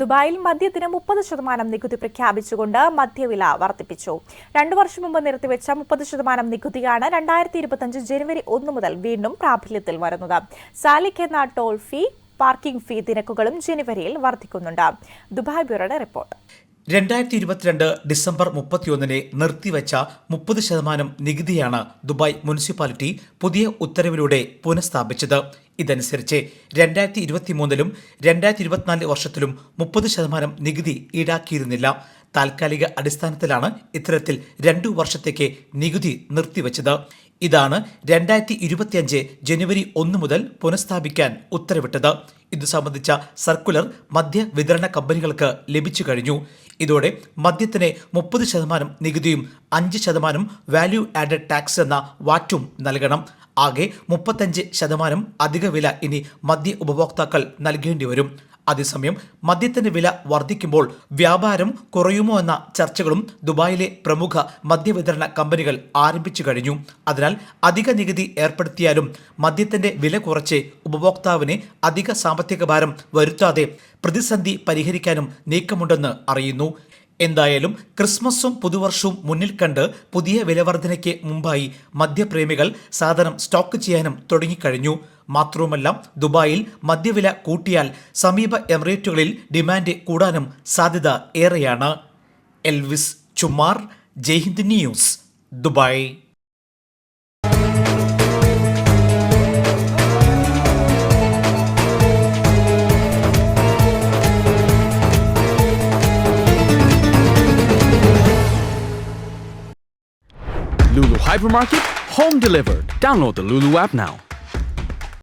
ദുബായിൽ മദ്യത്തിന് മുപ്പത് ശതമാനം നികുതി പ്രഖ്യാപിച്ചുകൊണ്ട് മദ്യവില വർദ്ധിപ്പിച്ചു. രണ്ടു വർഷം മുമ്പ് നിർത്തിവെച്ച മുപ്പത് ശതമാനം നികുതിയാണ് രണ്ടായിരത്തി ഇരുപത്തിയഞ്ച് ജനുവരി ഒന്ന് മുതൽ വീണ്ടും പ്രാബല്യത്തിൽ വരുന്നത്. സാലിക് എന്ന ടോൾ ഫീ പാർക്കിംഗ് ഫീ നിരക്കുകളും ജനുവരിയിൽ വർദ്ധിക്കുന്നുണ്ട്. Dubai ബ്യൂറോയുടെ report. രണ്ടായിരത്തി ഇരുപത്തിരണ്ട് ഡിസംബർ മുപ്പത്തിയൊന്നിന് നിർത്തിവെച്ച മുപ്പത് ശതമാനം നികുതിയാണ് ദുബായ് മുനിസിപ്പാലിറ്റി പുതിയ ഉത്തരവിലൂടെ പുനഃസ്ഥാപിച്ചത്. ഇതനുസരിച്ച് രണ്ടായിരത്തി ഇരുപത്തിമൂന്നിലും രണ്ടായിരത്തി ഇരുപത്തിനാല് വർഷത്തിലും മുപ്പത് ശതമാനം നികുതി ഈടാക്കിയിരുന്നില്ല. താൽക്കാലിക അടിസ്ഥാനത്തിലാണ് ഇത്തരത്തിൽ രണ്ടു വർഷത്തേക്ക് നികുതി നിർത്തിവച്ചത്. ഇതാണ് രണ്ടായിരത്തി ഇരുപത്തിയഞ്ച് ജനുവരി ഒന്ന് മുതൽ പുനഃസ്ഥാപിക്കാൻ ഉത്തരവിട്ടത്. ഇത് സംബന്ധിച്ച സർക്കുലർ മദ്യ വിതരണ കമ്പനികൾക്ക് ലഭിച്ചു കഴിഞ്ഞു. ഇതോടെ മദ്യത്തിന് മുപ്പത് ശതമാനം നികുതിയും അഞ്ച് ശതമാനം വാല്യൂ ആഡഡ് ടാക്സ് എന്ന വാറ്റും നൽകണം. ആകെ മുപ്പത്തഞ്ച് ശതമാനം അധിക വില ഇനി മദ്യ ഉപഭോക്താക്കൾ നൽകേണ്ടി വരും അതേസമയം മദ്യത്തിന്റെ വില വർദ്ധിക്കുമ്പോൾ വ്യാപാരം കുറയുമോ എന്ന ചർച്ചകളും ദുബായിലെ പ്രമുഖ മദ്യവിതരണ കമ്പനികൾ ആരംഭിച്ചു കഴിഞ്ഞു. അതിനാൽ അധിക നികുതി ഏർപ്പെടുത്തിയാലും മദ്യത്തിന്റെ വില കുറച്ച് ഉപഭോക്താവിന് അധിക സാമ്പത്തിക ഭാരം വരുത്താതെ പ്രതിസന്ധി പരിഹരിക്കാനും നീക്കമുണ്ടെന്ന് അറിയുന്നു. എന്തായാലും ക്രിസ്മസും പുതുവർഷവും മുന്നിൽ കണ്ട് പുതിയ വിലവർധനയ്ക്ക് മുമ്പായി മദ്യപ്രേമികൾ സാധനം സ്റ്റോക്ക് ചെയ്യാനും തുടങ്ങിക്കഴിഞ്ഞു. മാത്രവുമല്ല ദുബായിൽ മദ്യവില കൂട്ടിയാൽ സമീപ എമിറേറ്റുകളിൽ ഡിമാൻഡ് കൂടാനും സാധ്യത ഏറെയാണ്. Elvis Chumar Jaihind news Dubai. Hypermarket, home delivered. Download the Lulu app now.